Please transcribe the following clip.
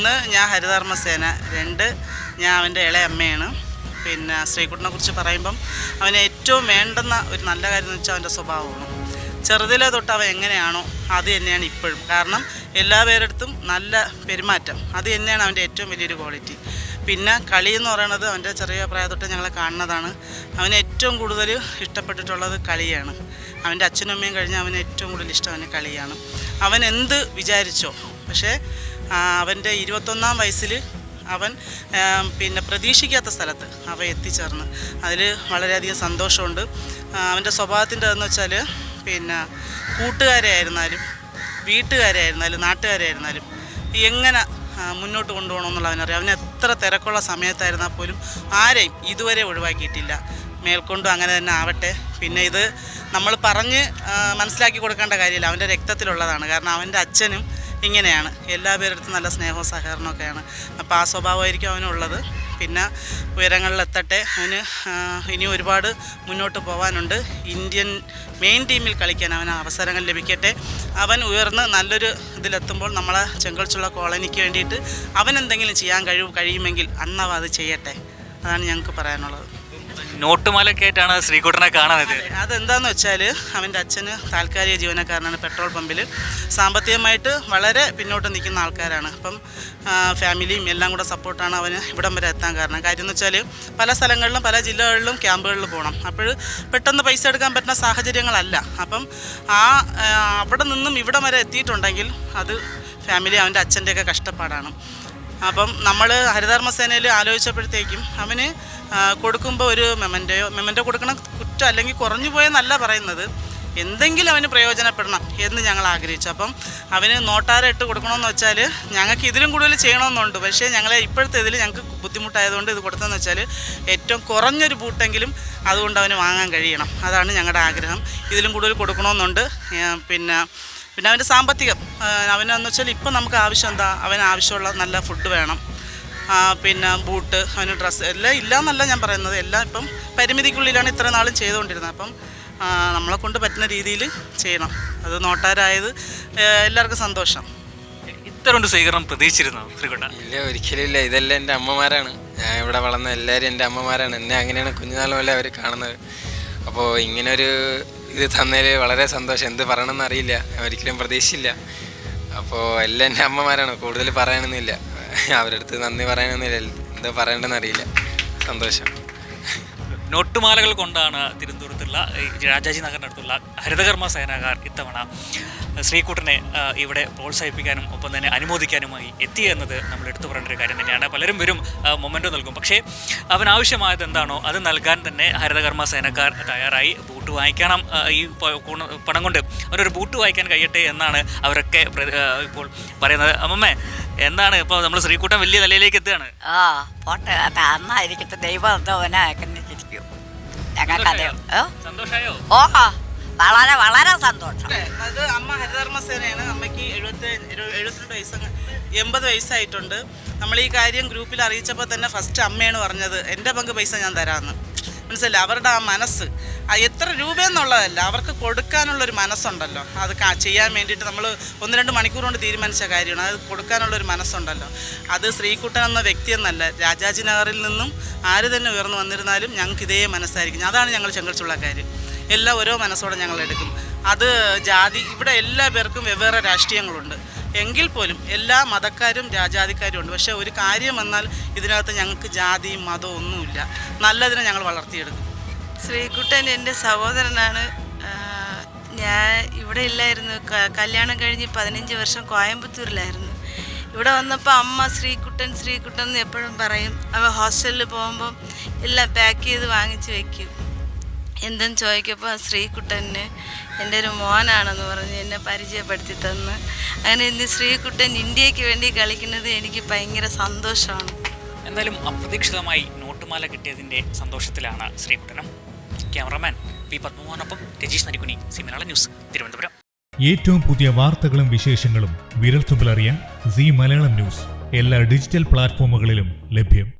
ഒന്ന് ഞാൻ ഹരിതകർമ്മസേന രണ്ട് ഞാൻ അവന്റെ ഇളയ അമ്മയാണ്. പിന്നെ ശ്രീകുട്ടനെ കുറിച്ച് പറയുമ്പം അവന് ഏറ്റവും വേണ്ടുന്ന ഒരു നല്ല കാര്യം എന്ന് വെച്ചാൽ അവന്റെ സ്വഭാവമാണ്. ചെറുതിലെ തൊട്ട് അവൻ എങ്ങനെയാണോ അത് തന്നെയാണ് ഇപ്പോഴും. കാരണം എല്ലാ പേരെടുത്തും നല്ല പെരുമാറ്റം. അത് തന്നെയാണ് അവന്റെ ഏറ്റവും വലിയൊരു ക്വാളിറ്റി പിന്നെ കളി എന്ന് പറയുന്നത് അവന്റെ ചെറിയ പ്രായം തൊട്ട് ഞങ്ങളെ കാണുന്നതാണ്. അവന് ഏറ്റവും കൂടുതൽ ഇഷ്ടപ്പെട്ടിട്ടുള്ളത് കളിയാണ്. അവന്റെ അച്ഛനും അമ്മയും കഴിഞ്ഞ് അവന് ഏറ്റവും കൂടുതൽ ഇഷ്ടം അവന് കളിയാണ്. അവൻ എന്ത് വിചാരിച്ചോ പക്ഷേ അവന്റെ ഇരുപത്തൊന്നാം വയസ്സിൽ അവൻ പിന്നെ പ്രതീക്ഷിക്കാത്ത സ്ഥലത്ത് അവ എത്തിച്ചേർന്ന്. അതിൽ വളരെയധികം സന്തോഷമുണ്ട്. അവന്റെ സ്വഭാവത്തിന്റെ എന്ന് വെച്ചാൽ പിന്നെ കൂട്ടുകാരെ ആയിരുന്നാലും വീട്ടുകാരെ ആയിരുന്നാലും നാട്ടുകാരെ ആയിരുന്നാലും എങ്ങനെ മുന്നോട്ട് കൊണ്ടുപോകണമെന്നുള്ള അവനറിയാം. അവന് എത്ര തിരക്കുള്ള സമയത്തായിരുന്നാൽ പോലും ആരെയും ഇതുവരെ ഒഴിവാക്കിയിട്ടില്ല. മേൽക്കൊണ്ടും അങ്ങനെ തന്നെ ആവട്ടെ. പിന്നെ ഇത് നമ്മൾ പറഞ്ഞ് മനസ്സിലാക്കി കൊടുക്കേണ്ട കാര്യമില്ല. അവന്റെ രക്തത്തിലുള്ളതാണ്. കാരണം അവന്റെ അച്ഛനും ഇങ്ങനെയാണ്. എല്ലാ പേരെടുത്തും നല്ല സ്നേഹവും സഹകരണമൊക്കെയാണ് അപ്പോൾ ആ സ്വഭാവമായിരിക്കും അവനുള്ളത്. പിന്നെ ഉയരങ്ങളിലെത്തട്ടെ. അവന് ഇനി ഒരുപാട് മുന്നോട്ട് പോകാനുണ്ട് ഇന്ത്യൻ മെയിൻ ടീമിൽ കളിക്കാൻ അവന് അവസരങ്ങൾ ലഭിക്കട്ടെ. അവൻ ഉയർന്ന് നല്ലൊരു ഇതിലെത്തുമ്പോൾ നമ്മളെ ചെങ്കൊളിച്ചുള്ള കോളനിക്ക് വേണ്ടിയിട്ട് അവൻ എന്തെങ്കിലും ചെയ്യാൻ കഴിവ് കഴിയുമെങ്കിൽ അന്നവ അത് ചെയ്യട്ടെ. അതാണ് ഞങ്ങൾക്ക് പറയാനുള്ളത്. നോട്ടുമാലൊക്കെ കേട്ടാണ് ശ്രീകുട്ടനെ കാണാനത് അതെന്താന്ന് വെച്ചാൽ അവന്റെ അച്ഛന് താൽക്കാലിക ജീവനക്കാരനാണ് പെട്രോൾ പമ്പിൽ. സാമ്പത്തികമായിട്ട് വളരെ പിന്നോട്ട് നിൽക്കുന്ന ആൾക്കാരാണ്. അപ്പം ഫാമിലിയും എല്ലാം കൂടെ സപ്പോർട്ടാണ് അവന് ഇവിടം വരെ എത്താൻ കാരണം. കാര്യം എന്ന് വെച്ചാൽ പല സ്ഥലങ്ങളിലും പല ജില്ലകളിലും ക്യാമ്പുകളിൽ പോകണം. അപ്പോൾ പെട്ടെന്ന് പൈസ എടുക്കാൻ പറ്റുന്ന സാഹചര്യങ്ങളല്ല. അപ്പം ആ ആ, അവിടെ നിന്നും ഇവിടം വരെ എത്തിയിട്ടുണ്ടെങ്കിൽ അത് ഫാമിലി അവന്റെ അച്ഛന്റെയൊക്കെ കഷ്ടപ്പാടാണ്. അപ്പം നമ്മൾ ഹരിതകർമ്മസേനയിൽ ആലോചിച്ചപ്പോഴത്തേക്കും അവന് കൊടുക്കുമ്പോൾ ഒരു മെമന്റോയോ മെമന്റോ കൊടുക്കണം കുറ്റം അല്ലെങ്കിൽ കുറഞ്ഞു പോയെന്നല്ല പറയുന്നത്. എന്തെങ്കിലും അവന് പ്രയോജനപ്പെടണം എന്ന് ഞങ്ങൾ ആഗ്രഹിച്ചു. അപ്പം അവന് നോട്ടാര ഇട്ട് കൊടുക്കണമെന്ന് വെച്ചാൽ ഞങ്ങൾക്ക് ഇതിലും കൂടുതൽ ചെയ്യണമെന്നുണ്ട്. പക്ഷേ ഞങ്ങളെ ഇപ്പോഴത്തെ ഇതിൽ ഞങ്ങൾക്ക് ബുദ്ധിമുട്ടായതുകൊണ്ട് ഇത് കൊടുത്തതെന്ന് വെച്ചാൽ ഏറ്റവും കുറഞ്ഞൊരു ബൂട്ടെങ്കിലും അതുകൊണ്ട് അവന് വാങ്ങാൻ കഴിയണം. അതാണ് ഞങ്ങളുടെ ആഗ്രഹം. ഇതിലും കൂടുതൽ കൊടുക്കണമെന്നുണ്ട്. പിന്നെ പിന്നെ അവന്റെ സാമ്പത്തികം. അവനെന്ന് വെച്ചാൽ ഇപ്പം നമുക്ക് ആവശ്യം എന്താ? അവന് ആവശ്യമുള്ള നല്ല ഫുഡ് വേണം. പിന്നെ ബൂട്ട് അവന് ഡ്രസ്സ് എല്ലാം ഇല്ല എന്നല്ല ഞാൻ പറയുന്നത്. എല്ലാം ഇപ്പം പരിമിതിക്കുള്ളിലാണ് ഇത്ര നാളും ചെയ്തുകൊണ്ടിരുന്നത്. അപ്പം നമ്മളെ കൊണ്ട് പറ്റുന്ന രീതിയിൽ ചെയ്യണം. അത് നോട്ടാരായത് എല്ലാവർക്കും സന്തോഷം. ഇത്ര കൊണ്ട് സ്വീകരണം പ്രതീക്ഷിച്ചിരുന്നു ശ്രീകുട്ട ഇല്ല ഒരിക്കലും ഇല്ല. ഇതെല്ലാം എന്റെ അമ്മമാരാണ്. ഞാൻ ഇവിടെ വളർന്ന എല്ലാവരും എന്റെ അമ്മമാരാണ്. എന്നെ അങ്ങനെയാണ് കുഞ്ഞുനാൾ പോലെ അവർ കാണുന്നത്. അപ്പോൾ ഇങ്ങനൊരു ഇത് തന്നതിൽ വളരെ സന്തോഷം. എന്ത് പറയണമെന്ന് അറിയില്ല. ഞാൻ ഒരിക്കലും പ്രതീക്ഷിച്ചില്ല. അപ്പോൾ എല്ലാം എന്റെ അമ്മമാരാണ്. കൂടുതൽ പറയാനൊന്നുമില്ല. അവരുടെ അടുത്ത് നന്ദി പറയാനൊന്നുമില്ല എന്താ പറയേണ്ടതെന്ന് അറിയില്ല. സന്തോഷം. നോട്ടുമാലകൾ കൊണ്ടാണ് തിരുവനന്തപുരത്തുള്ള രാജാജി നഗറിനടുത്തുള്ള ഹരിതകർമ്മ സേനാകാർ ഇത്തവണ ശ്രീകുട്ടനെ ഇവിടെ പ്രോത്സാഹിപ്പിക്കാനും ഒപ്പം തന്നെ അനുമോദിക്കാനുമായി എത്തി എന്നത് നമ്മൾ എടുത്തു പറയേണ്ട ഒരു കാര്യം തന്നെയാണ്. പലരും വരും മൊമെന്റോ നൽകും. പക്ഷേ അവൻ ആവശ്യമായത് എന്താണോ അത് നൽകാൻ തന്നെ ഹരിതകർമ്മ സേനക്കാർ തയ്യാറായി. ബൂട്ട് വാങ്ങിക്കണം ഈ പണം കൊണ്ട്. അവരൊരു ബൂട്ട് വാങ്ങിക്കാൻ കഴിയട്ടെ എന്നാണ് അവരൊക്കെ ഇപ്പോൾ പറയുന്നത്. അമ്മമ്മേ എന്താണ് ഇപ്പൊ നമ്മൾ ശ്രീകൂട്ടം വലിയ നിലയിലേക്ക് എത്തുകയാണ്. ആ പോട്ടെ. അന്നായിരിക്കട്ടെ. ദൈവം എന്തോ അവനെ അയക്കുന്നിരിക്കും ഞങ്ങൾക്കറിയാം. ഓ സന്തോഷമായോ? ഓ വളരെ വളരെ സന്തോഷം. അത് അമ്മ ഹരിതകർമ്മസേനയാണ് അമ്മയ്ക്ക് എഴുപത്തി എഴു- എഴുപത്തിരണ്ട് വയസ്സ് എൺപത് വയസ്സായിട്ടുണ്ട്. നമ്മൾ ഈ കാര്യം ഗ്രൂപ്പിൽ അറിയിച്ചപ്പോൾ തന്നെ ഫസ്റ്റ് അമ്മയാണ് പറഞ്ഞത് എന്റെ പങ്ക് പൈസ ഞാൻ തരാമെന്ന്. മനസ്സിലായില്ല അവരുടെ ആ മനസ്സ് ആ എത്ര രൂപയെന്നുള്ളതല്ല അവർക്ക് കൊടുക്കാനുള്ളൊരു മനസ്സുണ്ടല്ലോ. അത് ചെയ്യാൻ വേണ്ടിയിട്ട് നമ്മൾ ഒന്ന് രണ്ട് മണിക്കൂർ കൊണ്ട് തീരുമാനിച്ച കാര്യമാണ്. അത് കൊടുക്കാനുള്ളൊരു മനസ്സുണ്ടല്ലോ. അത് ശ്രീകുട്ടൻ എന്ന വ്യക്തി എന്നല്ല രാജാജി നഗറിൽ നിന്നും ആര് തന്നെ ഉയർന്നു വന്നിരുന്നാലും ഞങ്ങൾക്ക് ഇതേ മനസ്സായിരിക്കും. അതാണ് ഞങ്ങൾ ചെങ്കൽച്ചുള്ളക്കാർ എല്ലാം ഓരോ മനസ്സോടെ ഞങ്ങൾ എടുക്കും. അത് ജാതി ഇവിടെ എല്ലാ പേർക്കും വെവ്വേറെ രാഷ്ട്രീയങ്ങളുണ്ട്. എങ്കിൽ പോലും എല്ലാ മതക്കാരും രാജാതിക്കാരും ഉണ്ട്. പക്ഷേ ഒരു കാര്യം വന്നാൽ ഇതിനകത്ത് ഞങ്ങൾക്ക് ജാതിയും മതവും ഒന്നുമില്ല. നല്ലതിനെ ഞങ്ങൾ വളർത്തിയെടുക്കും. ശ്രീകുട്ടൻ എന്റെ സഹോദരനാണ്. ഞാൻ ഇവിടെ ഇല്ലായിരുന്നു. കല്യാണം കഴിഞ്ഞ് പതിനഞ്ച് വർഷം കോയമ്പത്തൂരിലായിരുന്നു. ഇവിടെ വന്നപ്പോൾ അമ്മ ശ്രീകുട്ടൻ ശ്രീകുട്ടൻ എന്ന് എപ്പോഴും പറയും. അവ ഹോസ്റ്റലിൽ പോകുമ്പം എല്ലാം പാക്ക് ചെയ്ത് വാങ്ങിച്ച് വെക്കും. എന്തെന്ന് ചോദിക്കപ്പോൾ ശ്രീകുട്ടന് എന്റെ ഒരു മോനാണെന്ന് പറഞ്ഞ് എന്നെ പരിചയപ്പെടുത്തി തന്ന്. അങ്ങനെ ഇന്ന് ശ്രീകുട്ടൻ ഇന്ത്യയ്ക്ക് വേണ്ടി കളിക്കുന്നത് എനിക്ക് ഭയങ്കര സന്തോഷമാണ്. എന്തായാലും അപ്രതീക്ഷിതമായി നോട്ടുമാല കിട്ടിയതിന്റെ സന്തോഷത്തിലാണ് ശ്രീകുട്ടനും ക്യാമറമാൻ പി പത്മമോഹനൊപ്പം രജീഷ് നരിക്കുനി സി മലയാളം ന്യൂസ് തിരുവനന്തപുരം. ഏറ്റവും പുതിയ വാർത്തകളും വിശേഷങ്ങളും വിരൽത്തുമ്പിലറിയാൻ സി മലയാളം ന്യൂസ് എല്ലാ ഡിജിറ്റൽ പ്ലാറ്റ്ഫോമുകളിലും ലഭ്യം.